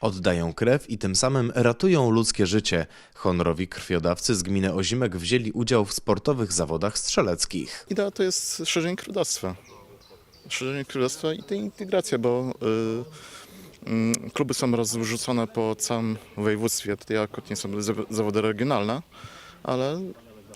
Oddają krew i tym samym ratują ludzkie życie. Honorowi krwiodawcy z gminy Ozimek wzięli udział w sportowych zawodach strzeleckich. Idea to jest szerzenie królestwa. Szerzenie królestwa i ta integracja, bo y, y, kluby są rozrzucone po całym województwie. Tutaj akurat nie są za- zawody regionalne, ale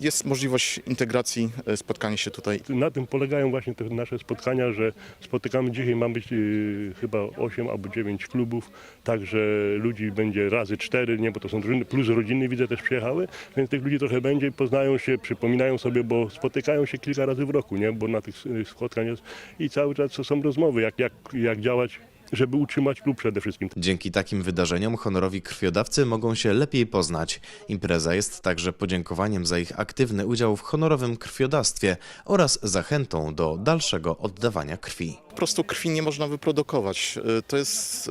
jest możliwość integracji, y, spotkania się tutaj? Na tym polegają właśnie te nasze spotkania, że spotykamy. Dzisiaj, ma być yy, chyba 8 albo 9 klubów, także ludzi będzie razy 4, nie, bo to są drużyny, plus rodziny widzę też przyjechały, więc tych ludzi trochę będzie, poznają się, przypominają sobie, bo spotykają się kilka razy w roku, nie, bo na tych yy, spotkaniach jest i cały czas są rozmowy, jak, jak, jak działać, żeby utrzymać klub przede wszystkim. Dzięki takim wydarzeniom honorowi krwiodawcy mogą się lepiej poznać. Impreza jest także podziękowaniem za ich aktywny udział w honorowym krwiodawstwie oraz zachętą do dalszego oddawania krwi. po prostu krwi nie można wyprodukować. Y, To jest.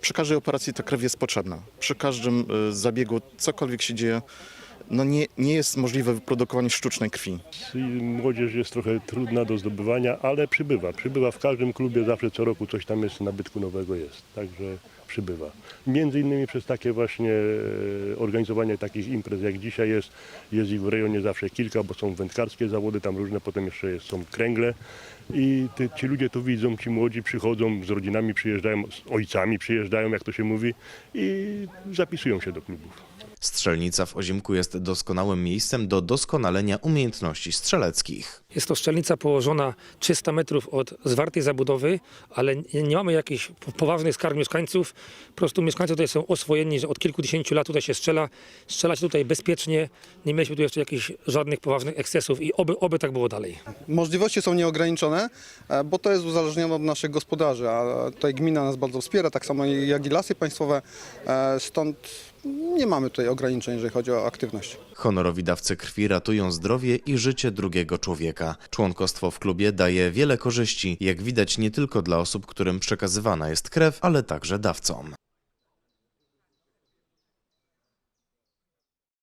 Przy każdej operacji ta krew jest potrzebna. Przy każdym y, zabiegu, cokolwiek się dzieje, no nie, nie jest możliwe wyprodukowanie sztucznej krwi. Młodzież jest trochę trudna do zdobywania, ale przybywa. Przybywa w każdym klubie, zawsze co roku coś tam jest nabytku nowego jest, także przybywa. Między innymi przez takie właśnie e, organizowanie takich imprez jak dzisiaj jest, jest ich w rejonie zawsze kilka, bo są wędkarskie zawody, tam różne, potem jeszcze jest, są kręgle i ty, ci ludzie to widzą, ci młodzi przychodzą, z rodzinami przyjeżdżają, z ojcami przyjeżdżają, jak to się mówi i zapisują się do klubów. Strzelnica w Ozimku jest doskonałym miejscem do doskonalenia umiejętności strzeleckich. Jest to szczelnica położona 300 metrów od zwartej zabudowy, ale nie, nie mamy jakichś po- poważnych skarg mieszkańców. Po prostu mieszkańcy tutaj są oswojeni, że od kilkudziesięciu lat tutaj się strzela. Strzela się tutaj bezpiecznie. Nie mieliśmy tu jeszcze jakichś żadnych poważnych ekscesów i oby, oby tak było dalej. Możliwości są nieograniczone, e, bo to jest uzależnione od naszych gospodarzy, a tutaj gmina nas bardzo wspiera, tak samo jak i lasy państwowe, e, stąd nie mamy tutaj ograniczeń, jeżeli chodzi o aktywność. Honorowi dawcy krwi ratują zdrowie i życie drugiego Członkostwo w klubie daje wiele korzyści, jak widać nie tylko dla osób, którym przekazywana jest krew, ale także dawcom.